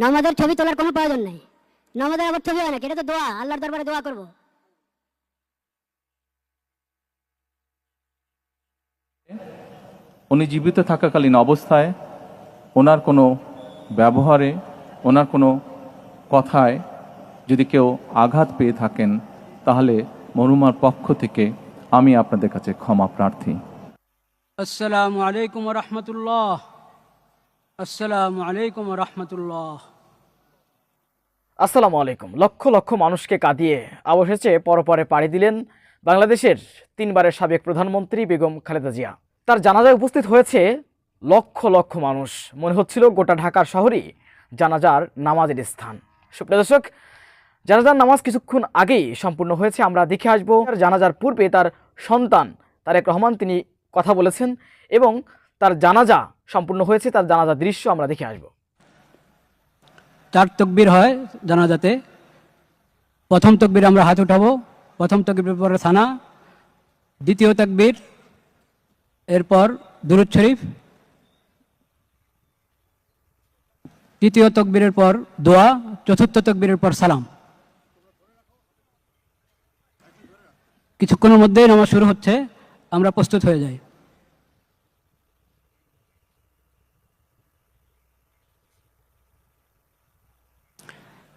নমাজের ছবি তোলার কোনো প্রয়োজন নেই। নমাজের আবার ছবি হয় না এটা তো দোয়া আল্লাহর দরবারে দোয়া করব। উনি জীবিত থাকাকালীন অবস্থায় ওনার কোনো ব্যবহারে ওনার কোনো কথায় যদি কেউ আঘাত পেয়ে থাকেন তাহলে মরুমার পক্ষ থেকে আমি আপনাদের কাছে ক্ষমা প্রার্থী। আসসালামু আলাইকুম রহমতুল্লাহ। আসসালামু আলাইকুম রহমতুল্লাহ। আসসালামু আলাইকুম। লক্ষ লক্ষ মানুষকে কাঁদিয়ে অবশেষে পরপরে পাড়ি দিলেন বাংলাদেশের তিনবারের সাবেক প্রধানমন্ত্রী বেগম খালেদা জিয়া। তার জানাজায় উপস্থিত হয়েছে লক্ষ লক্ষ মানুষ। মনে হচ্ছিল গোটা ঢাকার শহরই জানাজার নামাজের স্থান। সুপ্রিয় দর্শক, জানাজার নামাজ কিছুক্ষণ আগেই সম্পূর্ণ হয়েছে। আমরা দেখে আসব তার জানাজার পূর্বে তার সন্তান তারেক রহমান। তিনি কথা বলেছেন এবং তার জানাজা সম্পূর্ণ হয়েছে, তার জানাজা দৃশ্য আমরা দেখে আসব। চার তকবির হয় জানাজাতে। প্রথম তকবির আমরা হাত উঠাবো, প্রথম তকবির পরে থানা, দ্বিতীয় তকবির, এরপর দুরুদ শরীফ, তৃতীয় তকবীরের পর দোয়া, চতুর্থ তকবীরের পর সালাম। কিছুক্ষণের মধ্যেই নামাজ শুরু হচ্ছে, আমরা প্রস্তুত হয়ে যাই।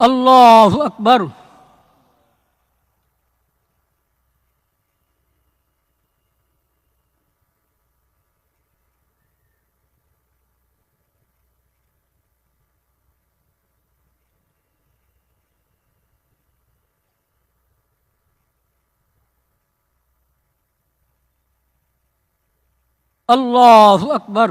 আল্লাহ আকবর আল্লাহ আকবর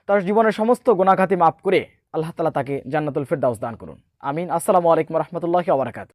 তার জীবনের সমস্ত গোনাঘাতি মাফ করে আল্লাহ তালা তাকে জান্নাতুল ফেরদাউস দান করুন। আমিন। আসসালামু আলাইকুম রহমতুল্লাহ আবরাকাত